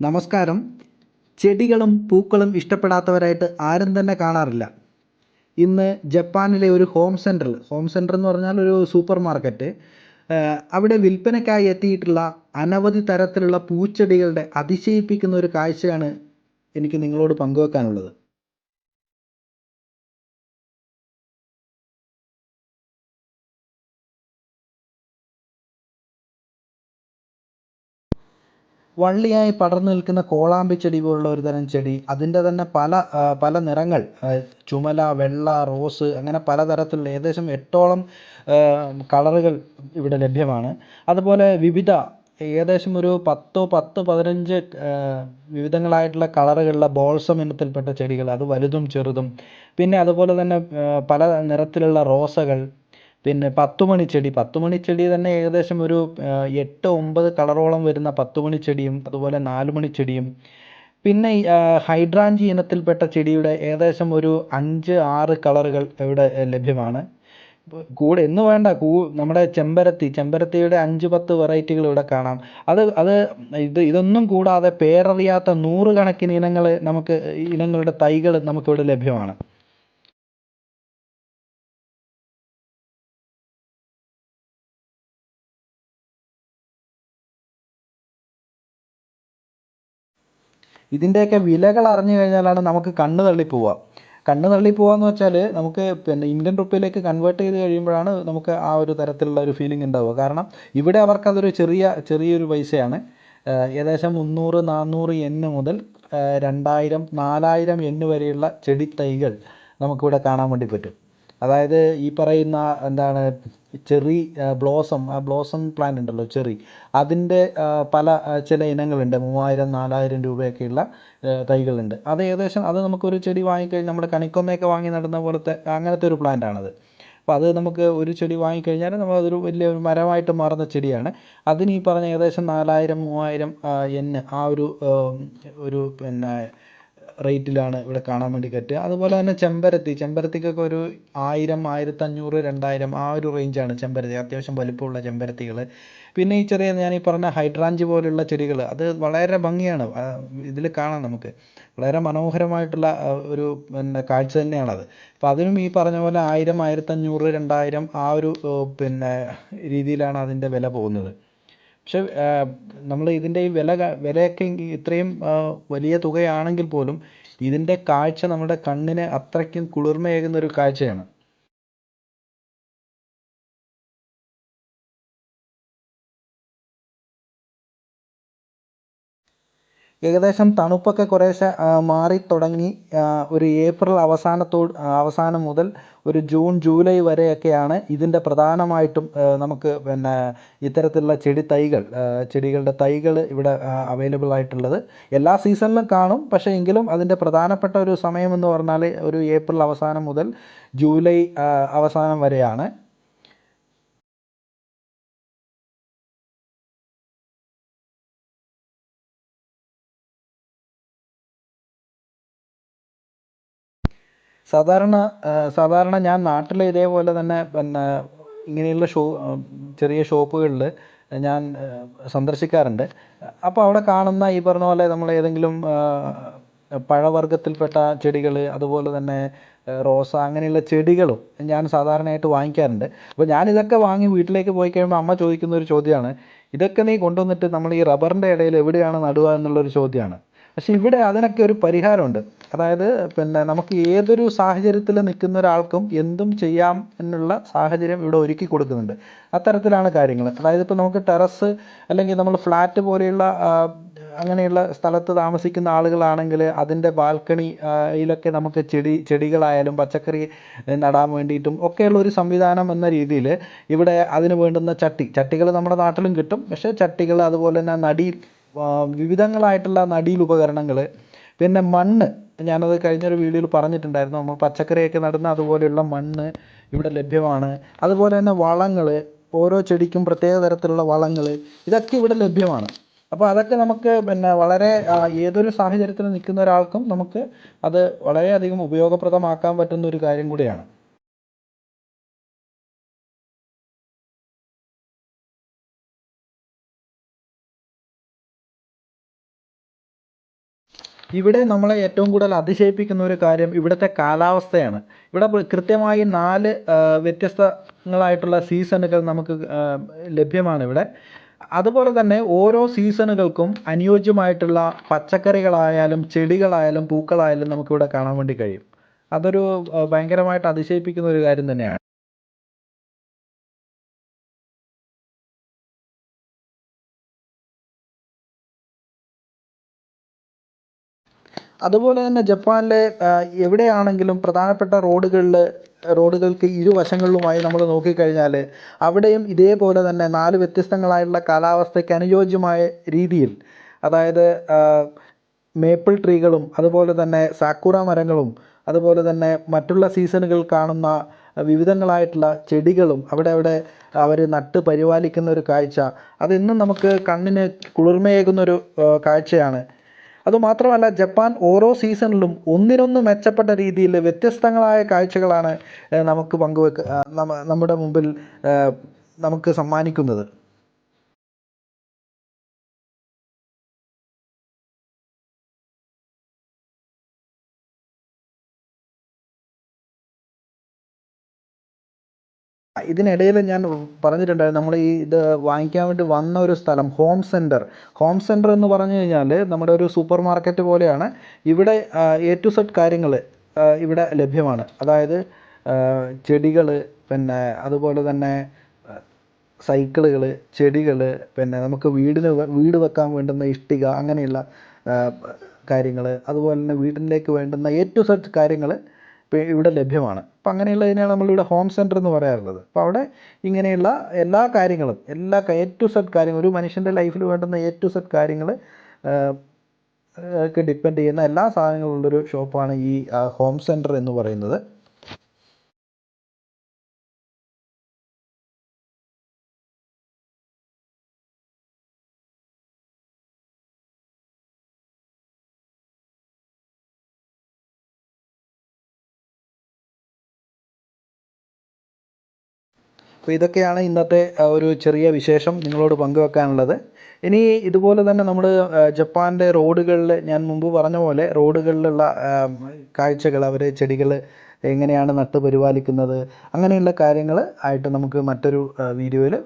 നമസ്കാരം. ചെടികളും പൂക്കളും ഇഷ്ടപ്പെടാത്തവരായിട്ട് ആരും തന്നെ കാണാറില്ല. ഇന്ന് ജപ്പാനിലെ ഒരു ഹോം സെന്ററിൽ ഹോം സെന്റർ എന്ന് പറഞ്ഞാൽ ഒരു സൂപ്പർ മാർക്കറ്റ് അവിടെ വിൽപ്പനയ്ക്കായി എത്തിയിട്ടുള്ള അനവധി തരത്തിലുള്ള പൂച്ചെടികളുടെ അതിശയിപ്പിക്കുന്ന ഒരു കാഴ്ചയാണ് എനിക്ക് നിങ്ങളോട് പങ്കുവെക്കാനുള്ളത്. വള്ളിയായി പടർന്നു നിൽക്കുന്ന കോളാമ്പി ചെടി പോലുള്ള ഒരു തരം ചെടി അതിന്റെ തന്നെ പല പല നിറങ്ങൾ ചുമല വെള്ള റോസ് അങ്ങനെ പലതരത്തിലുള്ള ഏകദേശം എട്ടോളം കളറുകൾ ഇവിടെ ലഭ്യമാണ്. അതുപോലെ വിവിധ ഏകദേശം ഒരു പത്തോ പത്ത് പതിനഞ്ച് വിവിധങ്ങളായിട്ടുള്ള കളറുകളുള്ള ബോൾസം ഇനത്തിൽപ്പെട്ട ചെടികൾ അത് വലുതും ചെറുതും. പിന്നെ അതുപോലെ തന്നെ പല നിറത്തിലുള്ള റോസകൾ പിന്നെ പത്തുമണി ചെടി. പത്തുമണി ചെടി തന്നെ ഏകദേശം ഒരു എട്ട് ഒമ്പത് കളറോളം വരുന്ന പത്തുമണി ചെടിയും അതുപോലെ നാലുമണി ചെടിയും. പിന്നെ ഹൈഡ്രാഞ്ചി ഇനത്തിൽപ്പെട്ട ചെടിയുടെ ഏകദേശം ഒരു അഞ്ച് ആറ് കളറുകൾ ഇവിടെ ലഭ്യമാണ്. കൂടെ എന്ന് വേണ്ട കൂ നമ്മുടെ ചെമ്പരത്തി. ചെമ്പരത്തിയുടെ അഞ്ച് പത്ത് വെറൈറ്റികൾ ഇവിടെ കാണാം. അത് അത് ഇത് ഇതൊന്നും കൂടാതെ പേരറിയാത്ത നൂറുകണക്കിന് ഇനങ്ങൾ നമുക്ക് ഇനങ്ങളുടെ തൈകൾ നമുക്കിവിടെ ലഭ്യമാണ്. ഇതിന്റെയൊക്കെ വിലകൾ അറിഞ്ഞു കഴിഞ്ഞാലാണ് നമുക്ക് കണ്ണ് തള്ളിപ്പോവാം കണ്ണ് തള്ളി പോവാന്ന് വെച്ചാൽ നമുക്ക് പിന്നെ ഇന്ത്യൻ റുപ്പിയിലേക്ക് കൺവേർട്ട് ചെയ്ത് കഴിയുമ്പോഴാണ് നമുക്ക് ആ ഒരു തരത്തിലുള്ള ഒരു ഫീലിംഗ് ഉണ്ടാവുക. കാരണം ഇവിടെ അവർക്കതൊരു ചെറിയ ചെറിയൊരു പൈസയാണ്. ഏകദേശം മുന്നൂറ് നാന്നൂറ് എന്ന് മുതൽ രണ്ടായിരം നാലായിരം എന്ന് വരെയുള്ള ചെടി തൈകൾ നമുക്കിവിടെ കാണാൻ വേണ്ടി പറ്റും. അതായത് ഈ പറയുന്ന എന്താണ് ചെറി ബ്ലോസം ആ ബ്ലോസം പ്ലാന്റ് ഉണ്ടല്ലോ ചെറി. അതിന്റെ പല ചില ഇനങ്ങളുണ്ട്. മൂവായിരം നാലായിരം രൂപയൊക്കെയുള്ള തൈകളുണ്ട്. അത് ഏകദേശം അത് നമുക്കൊരു ചെടി വാങ്ങിക്കഴിഞ്ഞാൽ നമ്മുടെ കണിക്കൊന്നയൊക്കെ വാങ്ങി നടുന്ന പോലത്തെ അങ്ങനത്തെ ഒരു പ്ലാന്റ് ആണത്. അപ്പോൾ അത് നമുക്ക് ഒരു ചെടി വാങ്ങിക്കഴിഞ്ഞാൽ നമ്മൾ അതൊരു വലിയ ഒരു മരമായിട്ട് മാറുന്ന ചെടിയാണ്. അതിന് ഈ പറഞ്ഞ ഏകദേശം നാലായിരം മൂവായിരം എൻ ആ ഒരു ഒരു പിന്നെ റേറ്റിലാണ് ഇവിടെ കാണാൻ വേണ്ടി പറ്റുക. അതുപോലെ തന്നെ ചെമ്പരത്തി. ചെമ്പരത്തിക്കൊക്കെ ഒരു ആയിരം ആയിരത്തഞ്ഞൂറ് രണ്ടായിരം ആ ഒരു റേഞ്ചാണ് ചെമ്പരത്തി. അത്യാവശ്യം വലിപ്പമുള്ള ചെമ്പരത്തികൾ പിന്നെ ഈ ചെറിയ ഞാൻ ഈ പറഞ്ഞ ഹൈഡ്രാഞ്ച് പോലുള്ള ചെടികൾ അത് വളരെ ഭംഗിയാണ്. ഇതിൽ കാണാം നമുക്ക്. വളരെ മനോഹരമായിട്ടുള്ള ഒരു പിന്നെ കാഴ്ച തന്നെയാണത്. അപ്പോൾ അതിനും ഈ പറഞ്ഞ പോലെ ആയിരം ആയിരത്തഞ്ഞൂറ് രണ്ടായിരം ആ ഒരു പിന്നെ രീതിയിലാണ് അതിന്റെ വില പോകുന്നത്. പക്ഷെ നമ്മൾ ഇതിന്റെ ഈ വില വിലയൊക്കെ ഇത്രയും വലിയ തുകയാണെങ്കിൽ പോലും ഇതിന്റെ കാഴ്ച നമ്മുടെ കണ്ണിന് അത്രയ്ക്കും കുളിർമയേകുന്ന ഒരു കാഴ്ചയാണ്. ഏകദേശം തണുപ്പൊക്കെ കുറേശ്ശെ മാറി തുടങ്ങി ഒരു ഏപ്രിൽ അവസാനത്തോട് അവസാനം മുതൽ ഒരു ജൂൺ ജൂലൈ വരെയൊക്കെയാണ് ഇതിന്റെ പ്രധാനമായിട്ടും നമുക്ക് പിന്നെ ഇത്തരത്തിലുള്ള ചെടി തൈകൾ ചെടികളുടെ തൈകൾ ഇവിടെ അവൈലബിൾ ആയിട്ടുള്ളത്. എല്ലാ സീസണിലും കാണും പക്ഷേ എങ്കിലും അതിന്റെ പ്രധാനപ്പെട്ട ഒരു സമയം എന്ന് പറഞ്ഞാൽ ഒരു ഏപ്രിൽ അവസാനം മുതൽ ജൂലൈ അവസാനം വരെയാണ്. സാധാരണ സാധാരണ ഞാൻ നാട്ടിൽ ഇതേപോലെ തന്നെ പിന്നെ ഇങ്ങനെയുള്ള ഷോ ചെറിയ ഷോപ്പുകളിൽ ഞാൻ സന്ദർശിക്കാറുണ്ട്. അപ്പോൾ അവിടെ കാണുന്ന ഈ പറഞ്ഞ പോലെ നമ്മൾ ഏതെങ്കിലും പഴവർഗത്തിൽപ്പെട്ട ചെടികൾ അതുപോലെ തന്നെ റോസ അങ്ങനെയുള്ള ചെടികളും ഞാൻ സാധാരണയായിട്ട് വാങ്ങിക്കാറുണ്ട്. അപ്പോൾ ഞാൻ ഇതൊക്കെ വാങ്ങി വീട്ടിലേക്ക് പോയി കഴിയുമ്പോൾ അമ്മ ചോദിക്കുന്ന ഒരു ചോദ്യമാണ് ഇതൊക്കെ നീ കൊണ്ടുവന്നിട്ട് നമ്മൾ ഈ റബ്ബറിന്റെ ഇടയിൽ എവിടെയാണ് നടുക എന്നുള്ളൊരു ചോദ്യമാണ്. പക്ഷേ ഇവിടെ അതിനൊക്കെ ഒരു പരിഹാരമുണ്ട്. അതായത് പിന്നെ നമുക്ക് ഏതൊരു സാഹചര്യത്തിൽ നിൽക്കുന്ന ഒരാൾക്കും എന്തും ചെയ്യാം എന്നുള്ള സാഹചര്യം ഇവിടെ ഒരുക്കി കൊടുക്കുന്നുണ്ട്. അത്തരത്തിലാണ് കാര്യങ്ങൾ. അതായത് ഇപ്പോൾ നമുക്ക് ടെറസ് അല്ലെങ്കിൽ നമ്മൾ ഫ്ലാറ്റ് പോലെയുള്ള അങ്ങനെയുള്ള സ്ഥലത്ത് താമസിക്കുന്ന ആളുകളാണെങ്കിൽ അതിന്റെ ബാൽക്കണിയിലൊക്കെ നമുക്ക് ചെടി ചെടികളായാലും പച്ചക്കറി നടാൻ വേണ്ടിയിട്ടും ഒക്കെയുള്ള ഒരു സംവിധാനം എന്ന രീതിയിൽ ഇവിടെ അതിന് വേണ്ടുന്ന ചട്ടി ചട്ടികൾ നമ്മുടെ നാട്ടിലും കിട്ടും. പക്ഷേ ചട്ടികൾ അതുപോലെ തന്നെ നടി വിവിധങ്ങളായിട്ടുള്ള നടീൽ ഉപകരണങ്ങൾ പിന്നെ മണ്ണ്. ഞാനത് കഴിഞ്ഞൊരു വീഡിയോയിൽ പറഞ്ഞിട്ടുണ്ടായിരുന്നു. നമ്മൾ പച്ചക്കറിയൊക്കെ നടുന്ന അതുപോലെയുള്ള മണ്ണ് ഇവിടെ ലഭ്യമാണ്. അതുപോലെ തന്നെ വളങ്ങൾ ഓരോ ചെടിക്കും പ്രത്യേക തരത്തിലുള്ള വളങ്ങൾ ഇതൊക്കെ ഇവിടെ ലഭ്യമാണ്. അപ്പോൾ അതൊക്കെ നമുക്ക് പിന്നെ വളരെ ഏതൊരു സാഹചര്യത്തിൽ നിൽക്കുന്ന ഒരാൾക്കും നമുക്ക് അത് വളരെയധികം ഉപയോഗപ്രദമാക്കാൻ പറ്റുന്ന ഒരു കാര്യം കൂടിയാണ്. ഇവിടെ നമ്മളെ ഏറ്റവും കൂടുതൽ അതിശയിപ്പിക്കുന്ന ഒരു കാര്യം ഇവിടുത്തെ കാലാവസ്ഥയാണ്. ഇവിടെ കൃത്യമായി നാല് വ്യത്യസ്തങ്ങളായിട്ടുള്ള സീസണുകൾ നമുക്ക് ലഭ്യമാണ് ഇവിടെ അതുപോലെ തന്നെ ഓരോ സീസണുകൾക്കും അനുയോജ്യമായിട്ടുള്ള പച്ചക്കറികളായാലും ചെടികളായാലും പൂക്കളായാലും നമുക്കിവിടെ കാണാൻ വേണ്ടി കഴിയും. അതൊരു ഭയങ്കരമായിട്ട് അതിശയിപ്പിക്കുന്ന ഒരു കാര്യം തന്നെയാണ്. അതുപോലെ തന്നെ ജപ്പാനിലെ എവിടെയാണെങ്കിലും പ്രധാനപ്പെട്ട റോഡുകളിൽ റോഡുകൾക്ക് ഇരുവശങ്ങളിലുമായി നമ്മൾ നോക്കിക്കഴിഞ്ഞാൽ അവിടെയും ഇതേപോലെ തന്നെ നാല് വ്യത്യസ്തങ്ങളായിട്ടുള്ള കാലാവസ്ഥയ്ക്ക് അനുയോജ്യമായ രീതിയിൽ അതായത് മേപ്പിൾ ട്രീകളും അതുപോലെ തന്നെ സാക്കുറ മരങ്ങളും അതുപോലെ തന്നെ മറ്റുള്ള സീസണുകൾ കാണുന്ന വിവിധങ്ങളായിട്ടുള്ള ചെടികളും അവിടെ അവിടെ അവർ നട്ട് പരിപാലിക്കുന്ന ഒരു കാഴ്ച. അതെന്നും നമുക്ക് കണ്ണിന് കുളിർമയേകുന്ന ഒരു കാഴ്ചയാണ്. അതുമാത്രമല്ല ജപ്പാൻ ഓരോ സീസണിലും ഒന്നിനൊന്ന് മെച്ചപ്പെട്ട രീതിയിൽ വ്യത്യസ്തങ്ങളായ കാഴ്ചകളാണ് നമുക്ക് പങ്കുവെക്ക നമ്മുടെ മുമ്പിൽ നമുക്ക് സമ്മാനിക്കുന്നത്. ഇതിനിടയിൽ ഞാൻ പറഞ്ഞിട്ടുണ്ടായിരുന്നു നമ്മൾ ഈ ഇത് വാങ്ങിക്കാൻ വേണ്ടി വന്ന ഒരു സ്ഥലം ഹോം സെന്റർ ഹോം സെന്റർ എന്ന് പറഞ്ഞു കഴിഞ്ഞാൽ നമ്മുടെ ഒരു സൂപ്പർ മാർക്കറ്റ് പോലെയാണ്. ഇവിടെ എ ടു സെഡ് കാര്യങ്ങൾ ഇവിടെ ലഭ്യമാണ്. അതായത് ചെടികൾ പിന്നെ അതുപോലെ തന്നെ സൈക്കിളുകൾ ചെടികൾ പിന്നെ നമുക്ക് വീടിന് വീട് വെക്കാൻ വേണ്ടുന്ന ഇഷ്ടിക അങ്ങനെയുള്ള കാര്യങ്ങൾ അതുപോലെ തന്നെ വീടിലേക്ക് വേണ്ടുന്ന എ ടു സെഡ് കാര്യങ്ങൾ ഇവിടെ ലഭ്യമാണ്. അപ്പം അങ്ങനെയുള്ളതിനാണ് നമ്മളിവിടെ ഹോം സെന്റർ എന്ന് പറയാറുള്ളത്. അപ്പോൾ അവിടെ ഇങ്ങനെയുള്ള എല്ലാ കാര്യങ്ങളും എല്ലാ എ ടു സെഡ് കാര്യങ്ങൾ ഒരു മനുഷ്യന്റെ ലൈഫിൽ വേണ്ടുന്ന എ ടു സെഡ് കാര്യങ്ങൾ ഒക്കെ ഡിപ്പെൻഡ് ചെയ്യുന്ന എല്ലാ സാധനങ്ങളും ഉള്ളൊരു ഷോപ്പാണ് ഈ ഹോം സെന്റർ എന്ന് പറയുന്നത്. അപ്പോൾ ഇതൊക്കെയാണ് ഇന്നത്തെ ഒരു ചെറിയ വിശേഷം നിങ്ങളോട് പങ്കുവെക്കാനുള്ളത്. ഇനി ഇതുപോലെ തന്നെ നമ്മൾ ജപ്പാന്റെ റോഡുകളിൽ ഞാൻ മുമ്പ് പറഞ്ഞ പോലെ റോഡുകളിലുള്ള കാഴ്ചകൾ അവർ ചെടികൾ എങ്ങനെയാണ് നട്ട് പരിപാലിക്കുന്നത് അങ്ങനെയുള്ള കാര്യങ്ങൾ ആയിട്ട് നമുക്ക് മറ്റൊരു വീഡിയോയിൽ